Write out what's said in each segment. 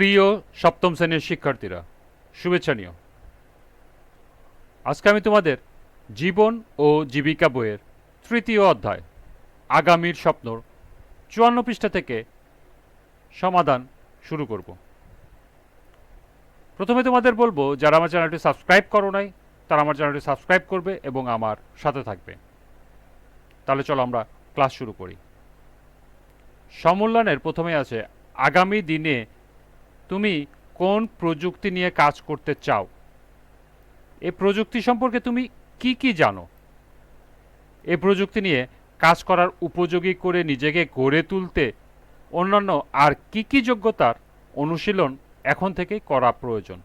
প্রিয় সপ্তম শ্রেণির শিক্ষার্থীরা, শুভেচ্ছা নিও। আজকে আমি তোমাদের জীবন ও জীবিকা বইয়ের তৃতীয় অধ্যায়, আগামীর স্বপ্নর চুয়ান্ন পৃষ্ঠা থেকে সমাধান শুরু করব। প্রথমে তোমাদের বলব, যারা আমার চ্যানেলটি সাবস্ক্রাইব করো নাই, তারা আমার চ্যানেলটি সাবস্ক্রাইব করবে এবং আমার সাথে থাকবে। তাহলে চলো আমরা ক্লাস শুরু করি। সমূল্যায়নের প্রথমে আছে, আগামী দিনে তুমি কোন প্রযুক্তি নিয়ে কাজ করতে চাও? এ প্রযুক্তি সম্পর্কে তুমি কি কি জানো? এ প্রযুক্তি নিয়ে কাজ করার উপযোগী করে নিজেকে গড়ে তুলতে অন্যান্য আর কি কি যোগ্যতার অনুশীলন এখন থেকে করা প্রয়োজন?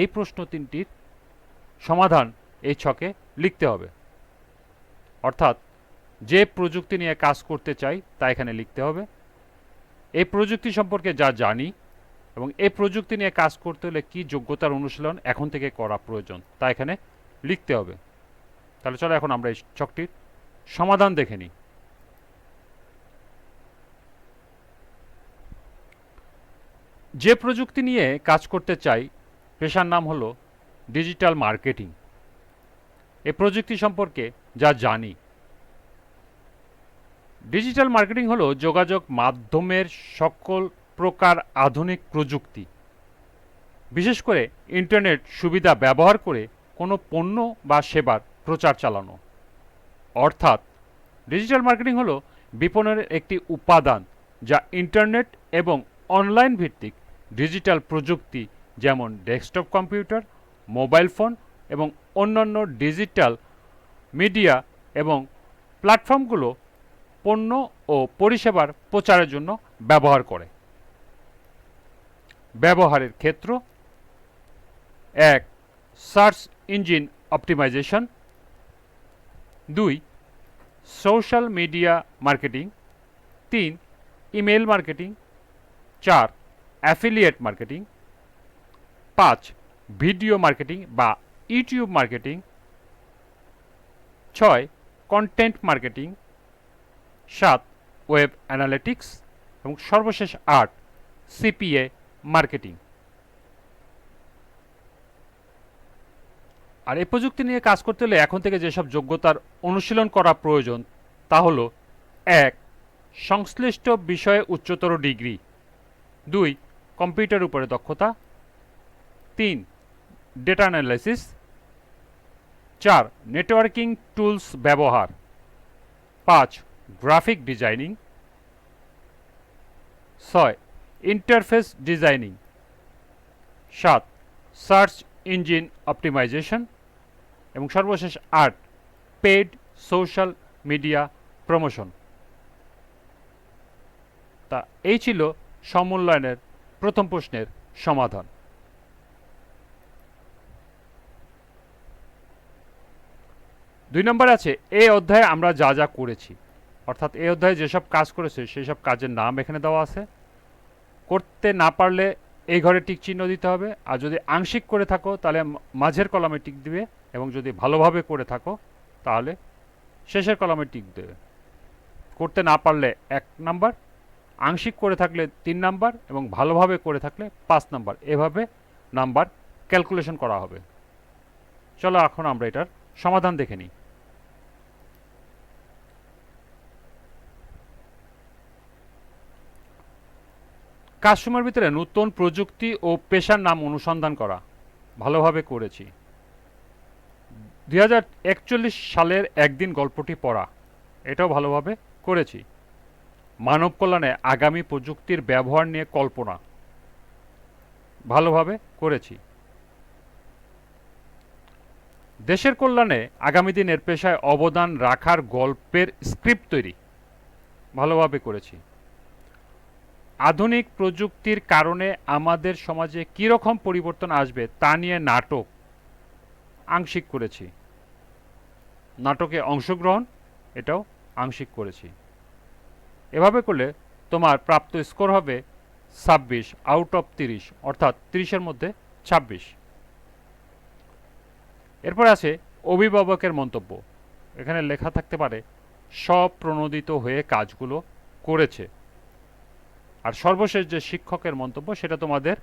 এই প্রশ্ন তিনটির সমাধান এই ছকে লিখতে হবে। অর্থাৎ যে প্রযুক্তি নিয়ে কাজ করতে চাই তা এখানে লিখতে হবে। এই প্রযুক্তি সম্পর্কে যা জানি এবং এই প্রযুক্তি নিয়ে কাজ করতে হলে কি যোগ্যতার অনুশীলন এখন থেকে করা প্রয়োজন, তা এখানে লিখতে হবে। তাহলে চলো এখন আমরা এই ছকটির সমাধান দেখে নিই। যে প্রযুক্তি নিয়ে কাজ করতে চাই, পেশার নাম হলো ডিজিটাল মার্কেটিং। এই প্রযুক্তি সম্পর্কে যা জানি। ডিজিটাল মার্কেটিং হলো যোগাযোগ মাধ্যমের সকল প্রকার আধুনিক প্রযুক্তি। বিশেষ করে ইন্টারনেট সুবিধা ব্যবহার করে কোনো পণ্য বা সেবার প্রচার চালানো। অর্থাৎ, ডিজিটাল মার্কেটিং হলো বিপণনের একটি উপাদান যা ইন্টারনেট এবং অনলাইন ভিত্তিক ডিজিটাল প্রযুক্তি যেমন ডেস্কটপ কম্পিউটার, মোবাইল ফোন এবং অন্যান্য ডিজিটাল মিডিয়া এবং প্ল্যাটফর্মগুলো পণ্য ও পরিষেবার প্রচারের জন্য ব্যবহার করে। ব্যবহারের ক্ষেত্র। এক, সার্চ ইঞ্জিন অপটিমাইজেশন। দুই, সোশ্যাল মিডিয়া মার্কেটিং। তিন ইমেল মার্কেটিং। চার, অ্যাফিলিয়েট মার্কেটিং। পাঁচ, ভিডিও মার্কেটিং বা ইউটিউব মার্কেটিং। ছয়, কন্টেন্ট মার্কেটিং। সাত, ওয়েব অ্যানালিটিক্স। এবং সর্বশেষ আট, সিপিএ মার্কেটিং আর এই প্রযুক্তি নিয়ে কাজ করতে হলে এখন থেকে যেসব যোগ্যতার অনুশীলন করা প্রয়োজন, তা হলো, এক, সংশ্লিষ্ট বিষয়ে উচ্চতর ডিগ্রি। দুই, কম্পিউটার উপরে দক্ষতা। তিন, ডেটা অ্যানালাইসিস। চার, নেটওয়ার্কিং টুলস ব্যবহার। পাঁচ, গ্রাফিক ডিজাইনিং। ছয় ইন্টারফেস ডিজাইনিং সাত সার্চ ইঞ্জিন অপটিমাইজেশন এবং সর্বশেষ আট পেড সোশ্যাল মিডিয়া প্রমোশন তা এই ছিল সমূল্যায়নের প্রথম প্রশ্নের সমাধান। দুই নম্বর আছে এই অধ্যায়ে আমরা যা যা করেছি, অর্থাৎ এই অধ্যায়ে যেসব কাজ করেছে সেই সব কাজের নাম এখানে দেওয়া আছে। করতে না পারলে এই ঘরে টিক চিহ্ন দিতে হবে। আর যদি আংশিক করে থাকো, তাহলে মাঝের কলমে টিক দিবে এবং যদি ভালোভাবে করে থাকো, তাহলে শেষের কলামে টিক দেবে। করতে না পারলে এক নাম্বার, আংশিক করে থাকলে তিন নাম্বার এবং ভালোভাবে করে থাকলে পাঁচ নাম্বার। এভাবে নাম্বার ক্যালকুলেশন করা হবে। চলো, এখন আমরা এটার সমাধান দেখে নিই। কাজ সময়ের ভিতরে নতুন প্রযুক্তি ও পেশার নাম অনুসন্ধান করা। ভালোভাবে করেছি। দুই হাজার একচল্লিশ সালের একদিন গল্পটি পড়া। এটাও ভালোভাবে করেছি। মানব কল্যাণে আগামী প্রযুক্তির ব্যবহার নিয়ে কল্পনা। ভালোভাবে করেছি। দেশের কল্যাণে আগামী দিনের পেশায় অবদান রাখার গল্পের স্ক্রিপ্ট তৈরি। ভালোভাবে করেছি। আধুনিক প্রযুক্তির কারণে আমাদের সমাজে কীরকম পরিবর্তন আসবে তা নিয়ে নাটক আংশিক করেছি। নাটকে অংশগ্রহণ, এটাও আংশিক করেছি। এভাবে করলে তোমার প্রাপ্ত স্কোর হবে ছাব্বিশ, আউট অফ তিরিশ, অর্থাৎ তিরিশের মধ্যে ছাব্বিশ। এরপর আছে অভিভাবকের মন্তব্য। এখানে লেখা থাকতে পারে, স্বপ্রণোদিত হয়ে কাজগুলো করেছে। আর সর্বশেষ যে শিক্ষকের মন্তব্য, সেটা তোমাদের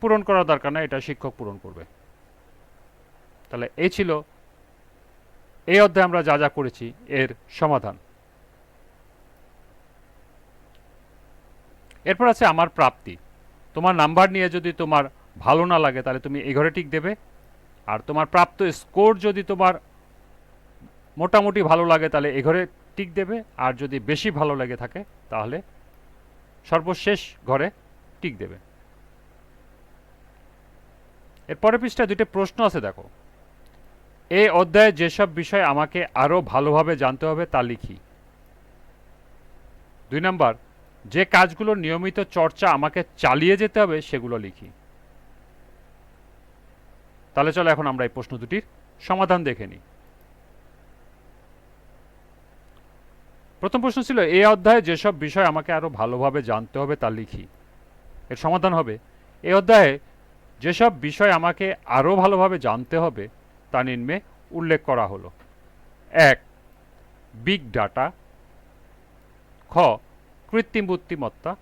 পূরণ করার দরকার না এটা শিক্ষক পূরণ করবে। তাহলে এই ছিল, এই অধ্যায়ে আমরা যা যা করেছি, এর সমাধান। এরপর আছে আমার প্রাপ্তি। তোমার নাম্বার নিয়ে যদি তোমার ভালো না লাগে, তাহলে তুমি এই ঘরে টিক দেবে। আর তোমার প্রাপ্ত স্কোর যদি তোমার মোটামুটি ভালো লাগে, তাহলে এ ঘরে টিক দেবে। আর যদি বেশি ভালো লেগে থাকে, তাহলে সর্বশেষ ঘরে টিক দেবে। এর পরের পৃষ্ঠায় দুইটা প্রশ্ন আছে, দেখো। এই অধ্যায়ে যেসব বিষয় আমাকে আরও ভালোভাবে জানতে হবে তা লিখি। দুই নাম্বার, যে কাজগুলো নিয়মিত চর্চা আমাকে চালিয়ে যেতে হবে সেগুলো লিখি। তাহলে চলো এখন আমরা এই প্রশ্ন দুটির সমাধান দেখে নিই। প্রথম প্রশ্ন ছিল এই অধ্যায়ে যেসব বিষয় আমাকে আরও ভালোভাবে জানতে হবে তা লিখি। এর সমাধান হবে এই অধ্যায়ে যেসব বিষয় আমাকে আরও ভালোভাবে জানতে হবে তা নিম্নে উল্লেখ করা হলো। এক, বিগ ডাটা। খ, কৃত্রিম বুদ্ধিমত্তা।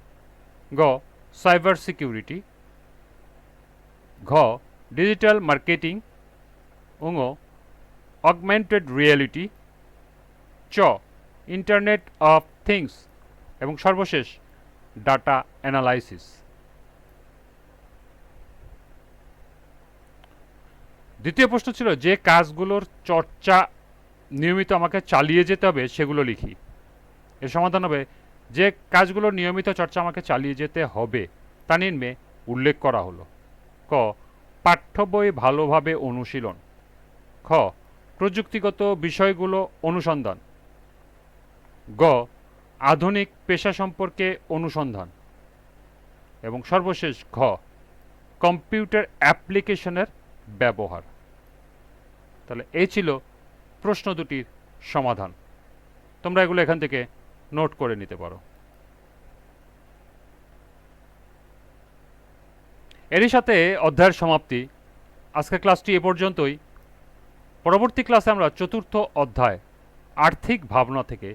গ, সাইবার সিকিউরিটি। ঘ, ডিজিটাল মার্কেটিং। উঙ, অগমেন্টেড রিয়েলিটি। চ ইন্টারনেট অফ থিংস এবং সর্বশেষ ডাটা অ্যানালাইসিস দ্বিতীয় প্রশ্ন ছিল, যে কাজগুলোর চর্চা নিয়মিত আমাকে চালিয়ে যেতে হবে সেগুলো লিখি। এর সমাধান হবে, যে কাজগুলো নিয়মিত চর্চা আমাকে চালিয়ে যেতে হবে, তা নিম্নে উল্লেখ করা হলো। ক, পাঠ্য বই ভালোভাবে অনুশীলন। খ, প্রযুক্তিগত বিষয়গুলো অনুসন্ধান। গ, আধুনিক পেশা সম্পর্কে অনুসন্ধান। এবং সর্বশেষ ঘ, কম্পিউটার অ্যাপ্লিকেশনের ব্যবহার। তাহলে এই ছিল প্রশ্ন দুটির সমাধান। তোমরা এগুলো এখান থেকে নোট করে নিতে পারো। এরই সাথে অধ্যায়ের সমাপ্তি। আজকের ক্লাসটি এ পর্যন্তই। পরবর্তী ক্লাসে আমরা চতুর্থ অধ্যায়, আর্থিক ভাবনা থেকে